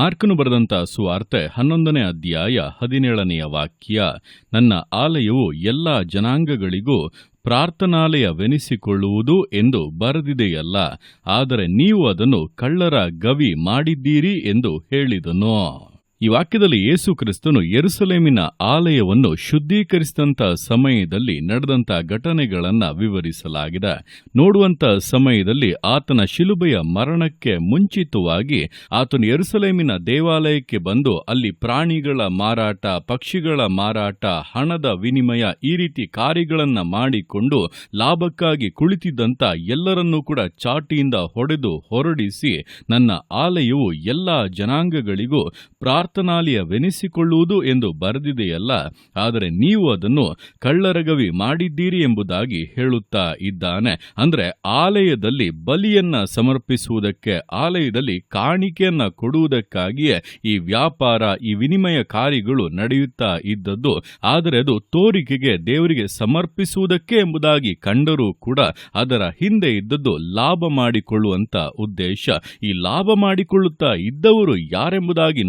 ಮಾರ್ಕನು ಬರೆದಂತ ಸುವಾರ್ತೆ ಹನ್ನೊಂದನೇ ಅಧ್ಯಾಯ ಹದಿನೇಳನೆಯ ವಾಕ್ಯ, ನನ್ನ ಆಲಯವು ಎಲ್ಲ ಜನಾಂಗಗಳಿಗೂ ಪ್ರಾರ್ಥನಾಲಯವೆನಿಸಿಕೊಳ್ಳುವುದು ಎಂದು ಬರೆದಿದೆಯಲ್ಲ, ಆದರೆ ನೀವು ಅದನ್ನು ಕಳ್ಳರ ಗವಿ ಮಾಡಿದ್ದೀರಿ ಎಂದು ಹೇಳಿದನು. ಈ ವಾಕ್ಯದಲ್ಲಿ ಯೇಸು ಕ್ರಿಸ್ತನು ಯೆರೂಸಲೇಮಿನ ಆಲಯವನ್ನು ಶುದ್ಧೀಕರಿಸಿದಂತ ಸಮಯದಲ್ಲಿ ನಡೆದಂತ ಘಟನೆಗಳನ್ನು ವಿವರಿಸಲಾಗಿದೆ. ನೋಡುವಂತ ಸಮಯದಲ್ಲಿ ಆತನ ಶಿಲುಬೆಯ ಮರಣಕ್ಕೆ ಮುಂಚಿತವಾಗಿ ಆತನು ಯೆರೂಸಲೇಮಿನ ದೇವಾಲಯಕ್ಕೆ ಬಂದು ಅಲ್ಲಿ ಪ್ರಾಣಿಗಳ ಮಾರಾಟ, ಪಕ್ಷಿಗಳ ಮಾರಾಟ, ಹಣದ ವಿನಿಮಯ ಈ ರೀತಿ ಕಾರ್ಯಗಳನ್ನು ಮಾಡಿಕೊಂಡು ಲಾಭಕ್ಕಾಗಿ ಕುಳಿತಿದ್ದಂಥ ಎಲ್ಲರನ್ನೂ ಕೂಡ ಚಾಟಿಯಿಂದ ಹೊಡೆದು ಹೊರಡಿಸಿ ನನ್ನ ಆಲಯವು ಎಲ್ಲ ಜನಾಂಗಗಳಿಗೂ ಪ್ರಾರ್ಥನಾಲಯವೆನಿಸಿಕೊಳ್ಳುವುದು ಎಂದು ಬರೆದಿದೆಯಲ್ಲ, ಆದರೆ ನೀವು ಅದನ್ನು ಕಳ್ಳರಗವಿ ಮಾಡಿದ್ದೀರಿ ಎಂಬುದಾಗಿ ಹೇಳುತ್ತಾ ಇದ್ದಾನೆ. ಅಂದ್ರೆ ಆಲಯದಲ್ಲಿ ಬಲಿಯನ್ನ ಸಮರ್ಪಿಸುವುದಕ್ಕೆ, ಆಲಯದಲ್ಲಿ ಕಾಣಿಕೆಯನ್ನ ಕೊಡುವುದಕ್ಕಾಗಿಯೇ ಈ ವ್ಯಾಪಾರ, ಈ ವಿನಿಮಯ ಕಾರ್ಯಗಳು ನಡೆಯುತ್ತಾ ಇದ್ದದ್ದು, ಆದರೆ ಅದು ತೋರಿಕೆಗೆ ದೇವರಿಗೆ ಸಮರ್ಪಿಸುವುದಕ್ಕೆ ಎಂಬುದಾಗಿ ಕಂಡರೂ ಕೂಡ ಅದರ ಹಿಂದೆ ಇದ್ದದ್ದು ಲಾಭ ಮಾಡಿಕೊಳ್ಳುವಂತ ಉದ್ದೇಶ. ಈ ಲಾಭ ಮಾಡಿಕೊಳ್ಳುತ್ತಾ ಇದ್ದವರು ಯಾರೆಂಬುದಾಗಿ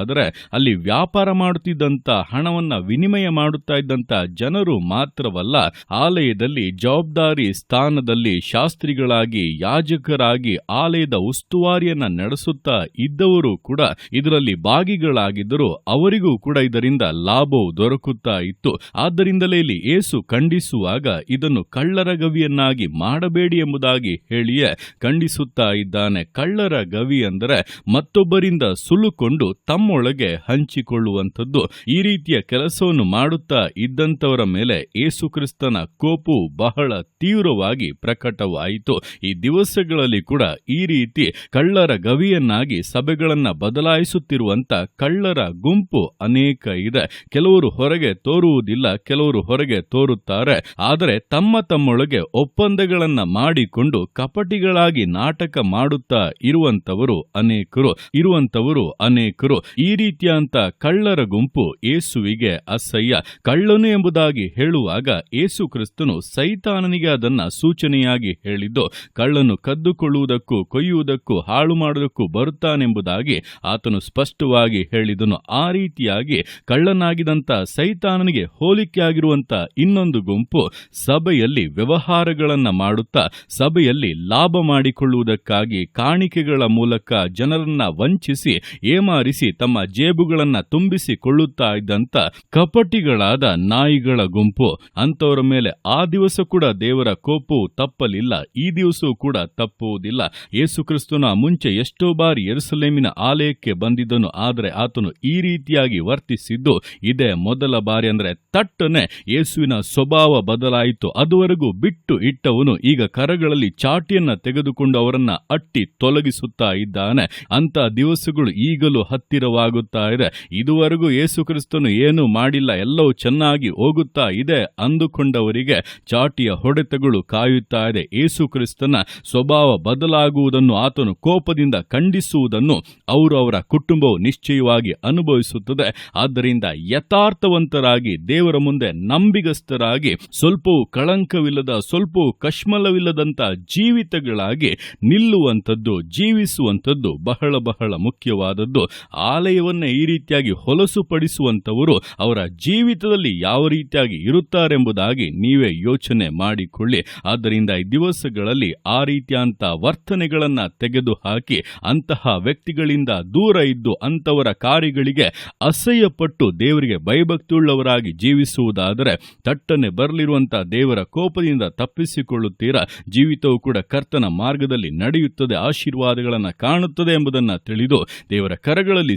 ನೋಡುವುದಾದರೆ ಅಲ್ಲಿ ವ್ಯಾಪಾರ ಮಾಡುತ್ತಿದ್ದಂತ ಹಣವನ್ನ ವಿನಿಮಯ ಮಾಡುತ್ತಾ ಇದ್ದಂತ ಜನರು ಮಾತ್ರವಲ್ಲ, ಆಲಯದಲ್ಲಿ ಜವಾಬ್ದಾರಿ ಸ್ಥಾನದಲ್ಲಿ ಶಾಸ್ತ್ರಿಗಳಾಗಿ, ಯಾಜಕರಾಗಿ ಆಲಯದ ಉಸ್ತುವಾರಿಯನ್ನ ನಡೆಸುತ್ತಾ ಇದ್ದವರು ಕೂಡ ಇದರಲ್ಲಿ ಭಾಗಿಗಳಾಗಿದ್ದರು ಅವರಿಗೂ ಕೂಡ ಇದರಿಂದ ಲಾಭವು ದೊರಕುತ್ತಾ ಇತ್ತು. ಆದ್ದರಿಂದಲೇ ಇಲ್ಲಿ ಏಸು ಖಂಡಿಸುವಾಗ ಇದನ್ನು ಕಳ್ಳರ ಗವಿಯನ್ನಾಗಿ ಮಾಡಬೇಡಿ ಎಂಬುದಾಗಿ ಹೇಳಿಯೇ ಖಂಡಿಸುತ್ತಾ ಇದ್ದಾನೆ. ಕಳ್ಳರ ಗವಿ ಅಂದರೆ ಮತ್ತೊಬ್ಬರಿಂದ ಸುಲುಕೊಂಡು ತಮ್ಮೊಳಗೆ ಹಂಚಿಕೊಳ್ಳುವಂಥದ್ದು ಈ ರೀತಿಯ ಕೆಲಸವನ್ನು ಮಾಡುತ್ತಾ ಇದ್ದಂಥವರ ಮೇಲೆ ಏಸು ಕ್ರಿಸ್ತನ ಕೋಪವು ಬಹಳ ತೀವ್ರವಾಗಿ ಪ್ರಕಟವಾಯಿತು. ಈ ದಿವಸಗಳಲ್ಲಿ ಕೂಡ ಈ ರೀತಿ ಕಳ್ಳರ ಗವಿಯನ್ನಾಗಿ ಸಭೆಗಳನ್ನ ಬದಲಾಯಿಸುತ್ತಿರುವಂತ ಕಳ್ಳರ ಗುಂಪು ಅನೇಕ ಇದೆ. ಕೆಲವರು ಹೊರಗೆ ತೋರುವುದಿಲ್ಲ, ಕೆಲವರು ಹೊರಗೆ ತೋರುತ್ತಾರೆ. ಆದರೆ ತಮ್ಮ ತಮ್ಮೊಳಗೆ ಒಪ್ಪಂದಗಳನ್ನ ಮಾಡಿಕೊಂಡು ಕಪಟಿಗಳಾಗಿ ನಾಟಕ ಮಾಡುತ್ತಾ ಇರುವಂತವರು ಅನೇಕರು ಇರುವಂತವರು ಅನೇಕರು. ಈ ರೀತಿಯಂತ ಕಳ್ಳರ ಗುಂಪು ಏಸುವಿಗೆ ಅಸಹ್ಯ. ಕಳ್ಳನು ಎಂಬುದಾಗಿ ಹೇಳುವಾಗ ಏಸು ಕ್ರಿಸ್ತನು ಸೈತಾನನಿಗೆ ಅದನ್ನ ಸೂಚನೆಯಾಗಿ ಹೇಳಿದ್ದು, ಕಳ್ಳನು ಕದ್ದುಕೊಳ್ಳುವುದಕ್ಕೂ ಕೊಯ್ಯುವುದಕ್ಕೂ ಹಾಳು ಮಾಡುವುದಕ್ಕೂ ಬರುತ್ತಾನೆಂಬುದಾಗಿ ಆತನು ಸ್ಪಷ್ಟವಾಗಿ ಹೇಳಿದನು. ಆ ರೀತಿಯಾಗಿ ಕಳ್ಳನಾಗಿದಂತ ಸೈತಾನನಿಗೆ ಹೋಲಿಕೆಯಾಗಿರುವಂತ ಇನ್ನೊಂದು ಗುಂಪು ಸಭೆಯಲ್ಲಿ ವ್ಯವಹಾರಗಳನ್ನ ಮಾಡುತ್ತಾ, ಸಭೆಯಲ್ಲಿ ಲಾಭ ಮಾಡಿಕೊಳ್ಳುವುದಕ್ಕಾಗಿ ಕಾಣಿಕೆಗಳ ಮೂಲಕ ಜನರನ್ನ ವಂಚಿಸಿ, ಏಮಾರಿಸಿ ತಮ್ಮ ಜೇಬುಗಳನ್ನ ತುಂಬಿಸಿಕೊಳ್ಳುತ್ತಾ ಇದ್ದಂತ ಕಪಟಿಗಳಾದ ನಾಯಿಗಳ ಗುಂಪು. ಅಂತವರ ಮೇಲೆ ಆ ದಿವಸ ಕೂಡ ದೇವರ ಕೋಪವು ತಪ್ಪಲಿಲ್ಲ. ಈ ದಿವಸವೂ ಕೂಡ ತಪ್ಪುವುದಿಲ್ಲ. ಯೇಸು ಕ್ರಿಸ್ತನ ಮುಂಚೆ ಎಷ್ಟೋ ಬಾರಿ ಎರಸಲೇಮಿನ ಆಲಯಕ್ಕೆ ಬಂದಿದ್ದನು. ಆದರೆ ಆತನು ಈ ರೀತಿಯಾಗಿ ವರ್ತಿಸಿದ್ದು ಇದೇ ಮೊದಲ ಬಾರಿ ಅಂದ್ರೆ ತಟ್ಟನೆ ಯೇಸುವಿನ ಸ್ವಭಾವ ಬದಲಾಯಿತು. ಅದುವರೆಗೂ ಬಿಟ್ಟು ಇಟ್ಟವನು ಈಗ ಕರಗಳಲ್ಲಿ ಚಾಟಿಯನ್ನ ತೆಗೆದುಕೊಂಡು ಅವರನ್ನ ಅಟ್ಟಿ ತೊಲಗಿಸುತ್ತಾ ಇದ್ದಾನೆ. ಅಂತ ದಿವಸಗಳು ಈಗಲೂ ಹತ್ತಿರವಾಗುತ್ತಾ ಇದೆ. ಇದುವರೆಗೂ ಯೇಸು ಕ್ರಿಸ್ತನು ಏನೂ ಮಾಡಿಲ್ಲ, ಎಲ್ಲವೂ ಚೆನ್ನಾಗಿ ಹೋಗುತ್ತಾ ಇದೆ ಅಂದುಕೊಂಡವರಿಗೆ ಚಾಟಿಯ ಹೊಡೆತಗಳು ಕಾಯುತ್ತಾ ಇದೆ. ಯೇಸು ಕ್ರಿಸ್ತನ ಸ್ವಭಾವ ಬದಲಾಗುವುದನ್ನು, ಆತನು ಕೋಪದಿಂದ ಖಂಡಿಸುವುದನ್ನು ಅವರು ಅವರ ಕುಟುಂಬವು ನಿಶ್ಚಯವಾಗಿ ಅನುಭವಿಸುತ್ತದೆ. ಆದ್ದರಿಂದ ಯಥಾರ್ಥವಂತರಾಗಿ, ದೇವರ ಮುಂದೆ ನಂಬಿಗಸ್ತರಾಗಿ, ಸ್ವಲ್ಪವೂ ಕಳಂಕವಿಲ್ಲದ, ಸ್ವಲ್ಪವೂ ಕಶ್ಮಲವಿಲ್ಲದಂತ ಜೀವಿತಗಳಾಗಿ ನಿಲ್ಲುವಂಥದ್ದು, ಜೀವಿಸುವಂಥದ್ದು ಬಹಳ ಬಹಳ ಮುಖ್ಯವಾದದ್ದು. ಆಲಯವನ್ನೇ ಈ ರೀತಿಯಾಗಿ ಹೊಲಸುಪಡಿಸುವಂಥವರು ಅವರ ಜೀವಿತದಲ್ಲಿ ಯಾವ ರೀತಿಯಾಗಿ ಇರುತ್ತಾರೆಂಬುದಾಗಿ ನೀವೇ ಯೋಚನೆ ಮಾಡಿಕೊಳ್ಳಿ. ಆದ್ದರಿಂದ ಈ ದಿವಸಗಳಲ್ಲಿ ಆ ರೀತಿಯಂಥ ವರ್ತನೆಗಳನ್ನು ತೆಗೆದುಹಾಕಿ ಅಂತಹ ವ್ಯಕ್ತಿಗಳಿಂದ ದೂರ ಇದ್ದು ಅಂತವರ ಕಾರ್ಯಗಳಿಗೆ ಅಸಹ್ಯಪಟ್ಟು ದೇವರಿಗೆ ಭಯಭಕ್ತಿಯುಳ್ಳವರಾಗಿ ಜೀವಿಸುವುದಾದರೆ ತಟ್ಟನೆ ಬರಲಿರುವಂತಹ ದೇವರ ಕೋಪದಿಂದ ತಪ್ಪಿಸಿಕೊಳ್ಳುತ್ತೀರಾ? ಜೀವಿತವು ಕೂಡ ಕರ್ತನ ಮಾರ್ಗದಲ್ಲಿ ನಡೆಯುತ್ತದೆ, ಆಶೀರ್ವಾದಗಳನ್ನು ಕಾಣುತ್ತದೆ ಎಂಬುದನ್ನು ತಿಳಿದು ದೇವರ ಕರಗಳಲ್ಲಿ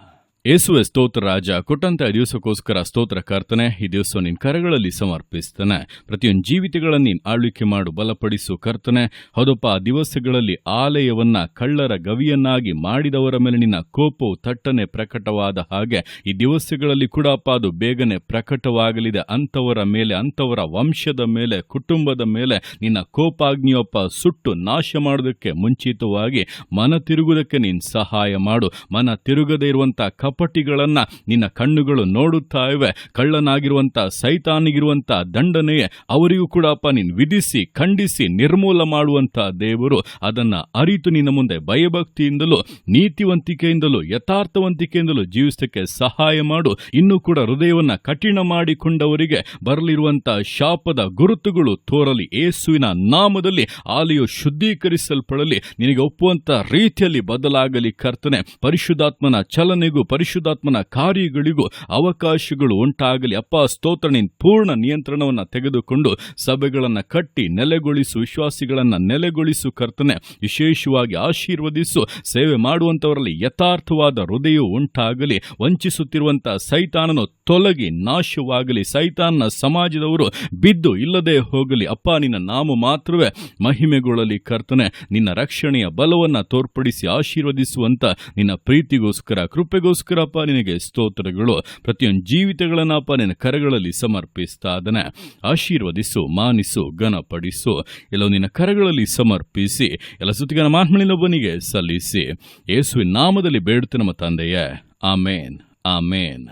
ಯೇಸುವೆ ಸ್ತೋತ್ರ ರಾಜ, ಕೊಟ್ಟಂತ ದಿವಸಕ್ಕೋಸ್ಕರ ಸ್ತೋತ್ರ ಕರ್ತನೆ, ಈ ದಿವಸ ನಿನ್ನ ಕರಗಳಲ್ಲಿ ಸಮರ್ಪಿಸ್ತಾನೆ. ಪ್ರತಿಯೊಂದು ಜೀವಿತಗಳನ್ನು ನೀನು ಆಳ್ವಿಕೆ ಮಾಡು, ಬಲಪಡಿಸು ಕರ್ತನೆ. ಹೌದಪ್ಪ, ಆ ದಿವಸಗಳಲ್ಲಿ ಆಲಯವನ್ನ ಕಳ್ಳರ ಗವಿಯನ್ನಾಗಿ ಮಾಡಿದವರ ಮೇಲೆ ನಿನ್ನ ಕೋಪವು ತಟ್ಟನೆ ಪ್ರಕಟವಾದ ಹಾಗೆ, ಈ ದಿವಸಗಳಲ್ಲಿ ಕೂಡ ಅಪ್ಪ ಅದು ಬೇಗನೆ ಪ್ರಕಟವಾಗಲಿದೆ. ಅಂಥವರ ಮೇಲೆ ಅಂಥವರ ವಂಶದ ಮೇಲೆ, ಕುಟುಂಬದ ಮೇಲೆ ನಿನ್ನ ಕೋಪಾಗ್ನಿಯಪ್ಪ ಸುಟ್ಟು ನಾಶ ಮಾಡೋದಕ್ಕೆ ಮುಂಚಿತವಾಗಿ ಮನ ತಿರುಗುವುದಕ್ಕೆ ನೀನು ಸಹಾಯ ಮಾಡು. ಮನ ತಿರುಗದೇ ಇರುವಂತಹ ಕಪಟಿಗಳನ್ನ ನಿನ್ನ ಕಣ್ಣುಗಳು ನೋಡುತ್ತಾ ಇವೆ ಕಳ್ಳನಾಗಿರುವಂತ ಸೈತಾನಿಗಿರುವಂತ ದಂಡನೆಯೇ ಅವರಿಗೂ ಕೂಡ ಅಪ್ಪ ನೀನು ವಿಧಿಸಿ, ಖಂಡಿಸಿ, ನಿರ್ಮೂಲ ಮಾಡುವಂತ ದೇವರು. ಅದನ್ನ ಅರಿತು ನಿನ್ನ ಮುಂದೆ ಭಯಭಕ್ತಿಯಿಂದಲೂ, ನೀತಿವಂತಿಕೆಯಿಂದಲೂ, ಯಥಾರ್ಥವಂತಿಕೆಯಿಂದಲೂ ಜೀವಿಸಕ್ಕೆ ಸಹಾಯ ಮಾಡು. ಇನ್ನೂ ಕೂಡ ಹೃದಯವನ್ನ ಕಠಿಣ ಮಾಡಿಕೊಂಡವರಿಗೆ ಬರಲಿರುವಂತ ಶಾಪದ ಗುರುತುಗಳು ತೋರಲಿ. ಏಸುವಿನ ನಾಮದಲ್ಲಿ ಆಲೆಯು ಶುದ್ಧೀಕರಿಸಲ್ಪಡಲಿ. ನಿನಗೆ ಒಪ್ಪುವಂತ ರೀತಿಯಲ್ಲಿ ಬದಲಾಗಲಿ ಕರ್ತನೆ. ಪರಿಶುದ್ಧಾತ್ಮನ ಚಲನೆಗೂ ಪರಿಶುದ್ಧಾತ್ಮನ ಕಾರ್ಯಗಳಿಗೂ ಅವಕಾಶಗಳು ಉಂಟಾಗಲಿ. ಅಪ್ಪ, ಸ್ತೋತ್ರ, ನೀನ್ ಪೂರ್ಣ ನಿಯಂತ್ರಣವನ್ನು ತೆಗೆದುಕೊಂಡು ಸಭೆಗಳನ್ನು ಕಟ್ಟಿ, ನೆಲೆಗೊಳಿಸು, ವಿಶ್ವಾಸಿಗಳನ್ನು ನೆಲೆಗೊಳಿಸು, ಕರ್ತನೆ. ವಿಶೇಷವಾಗಿ ಆಶೀರ್ವದಿಸು. ಸೇವೆ ಮಾಡುವಂಥವರಲ್ಲಿ ಯಥಾರ್ಥವಾದ ಹೃದಯವು ಉಂಟಾಗಲಿ. ವಂಚಿಸುತ್ತಿರುವಂತಹ ಸೈತಾನನು ತೊಲಗಿ ನಾಶವಾಗಲಿ. ಸೈತಾನ್ನ ಸಮಾಜದವರು ಬಿದ್ದು ಇಲ್ಲದೆ ಹೋಗಲಿ. ಅಪ್ಪ, ನಿನ್ನ ನಾಮ ಮಾತ್ರವೇ ಮಹಿಮೆಗೊಳ್ಳಲಿ ಕರ್ತನೆ. ನಿನ್ನ ರಕ್ಷಣೆಯ ಬಲವನ್ನ ತೋರ್ಪಡಿಸಿ ಆಶೀರ್ವದಿಸುವಂತ ನಿನ್ನ ಪ್ರೀತಿಗೋಸ್ಕರ, ಕೃಪೆಗೋಸ್ಕರ ಅಪ್ಪ, ನಿನಗೆ ಸ್ತೋತ್ರಗಳು. ಪ್ರತಿಯೊಂದು ಜೀವಿತಗಳನ್ನ ಅಪ್ಪ ನಿನ್ನ ಕರಗಳಲ್ಲಿ ಸಮರ್ಪಿಸ್ತಾ ಅದನ್ನ ಆಶೀರ್ವದಿಸು, ಮಾನಿಸು, ಘನಪಡಿಸು. ಎಲ್ಲೋ ನಿನ್ನ ಕರಗಳಲ್ಲಿ ಸಮರ್ಪಿಸಿ, ಎಲ್ಲ ಸುತ್ತಿಗನ ಮಾನ್ಮಳಿನೊಬ್ಬನಿಗೆ ಸಲ್ಲಿಸಿ. ಯೇಸುವಿನ ನಾಮದಲ್ಲಿ ಬೇಡುತ್ತೆ ನಮ್ಮ ತಂದೆಯೇ. ಆಮೇನ್. ಆಮೇನ್.